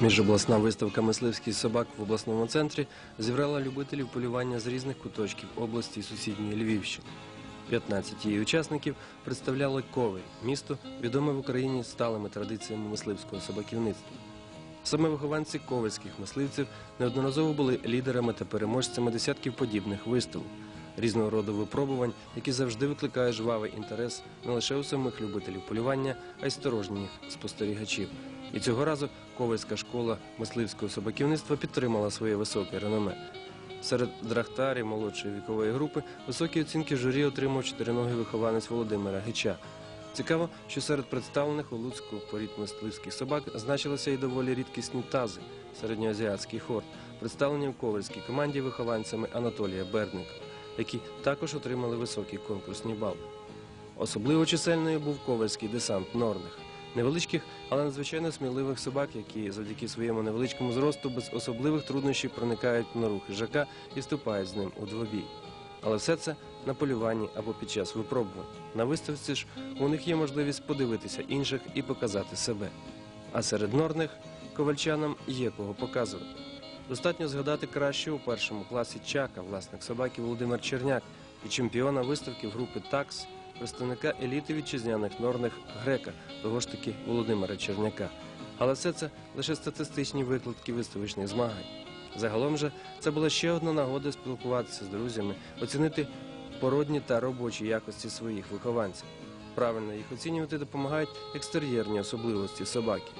Міжобласна виставка мисливських собак в обласному центрі зібрала любителів полювання з різних куточків області і сусідньої Львівщини. 15 її учасників представляли Ковель, місто, відоме в Україні сталими традиціями мисливського собаківництва. Саме вихованці ковальських мисливців неодноразово були лідерами та переможцями десятків подібних виставок, різного роду випробувань, які завжди викликають жвавий інтерес не лише у самих любителів полювання, а й сторонніх спостерігачів. І цього разу Ковальська школа мисливського собаківництва підтримала своє високе реноме. Серед драхтарів молодшої вікової групи високі оцінки журі отримав чотириногий вихованець Володимира Гича. Цікаво, що серед представлених у Луцьку порід мисливських собак значилися і доволі рідкісні тази, середньоазіатський хорд, представлені в ковальській команді вихованцями Анатолія Бердника, які також отримали високий конкурсний бал. Особливо чисельною був ковальський десант Норних. Невеличких, але надзвичайно сміливих собак, які завдяки своєму невеличкому зросту без особливих труднощів проникають в нору хижака і вступають з ним у двобій. Але все це на полюванні або під час випробувань. На виставці ж у них є можливість подивитися інших і показати себе. А серед норних ковальчанам є кого показувати. Достатньо згадати краще у першому класі Чака, власник собаки Володимир Черняк і чемпіона виставки групи ТАКС, представника еліти вітчизняних норних грека, того ж таки Володимира Черняка. Але все це лише статистичні викладки виставочних змагань. Загалом же це була ще одна нагода спілкуватися з друзями, оцінити породні та робочі якості своїх вихованців. Правильно їх оцінювати допомагають екстер'єрні особливості собаки.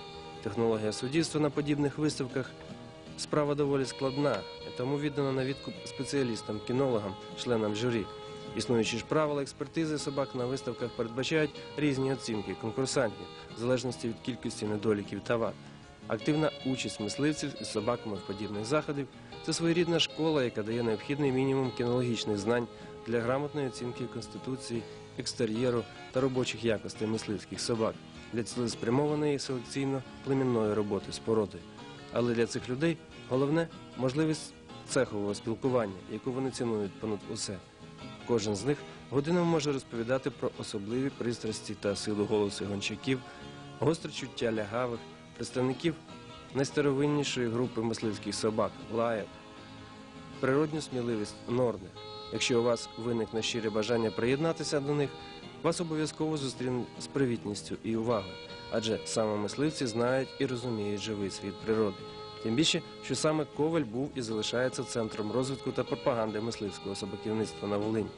Технологія суддівства на подібних виставках справа доволі складна, тому віддана на відкуп спеціалістам, кінологам, членам журі. Існуючі ж правила експертизи собак на виставках передбачають різні оцінки конкурсантів в залежності від кількості недоліків та вад. Активна участь мисливців із собаками в подібних заходів це своєрідна школа, яка дає необхідний мінімум кінологічних знань для грамотної оцінки конституції, екстер'єру та робочих якостей мисливських собак для цілеспрямованої селекційно-племінної роботи з породою. Але для цих людей головне можливість цехового спілкування, яку вони цінують понад усе. Кожен з них годинами може розповідати про особливі пристрасті та силу голосу гончаків, гостре чуття лягавих, представників найстаровиннішої групи мисливських собак лаяв, природню сміливість норних. Якщо у вас виникне щире бажання приєднатися до них, вас обов'язково зустрінуть з привітністю і увагою, адже саме мисливці знають і розуміють живий світ природи. Тим більше, що саме Коваль був і залишається центром розвитку та пропаганди мисливського собаківництва на Волині.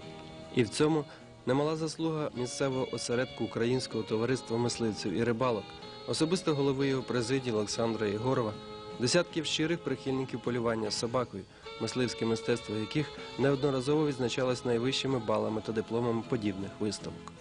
І в цьому немала заслуга місцевого осередку Українського товариства мисливців і рибалок, особисто голови його президії Олександра Єгорова, десятків щирих прихильників полювання з собакою, мисливське мистецтво яких неодноразово відзначалось найвищими балами та дипломами подібних виставок.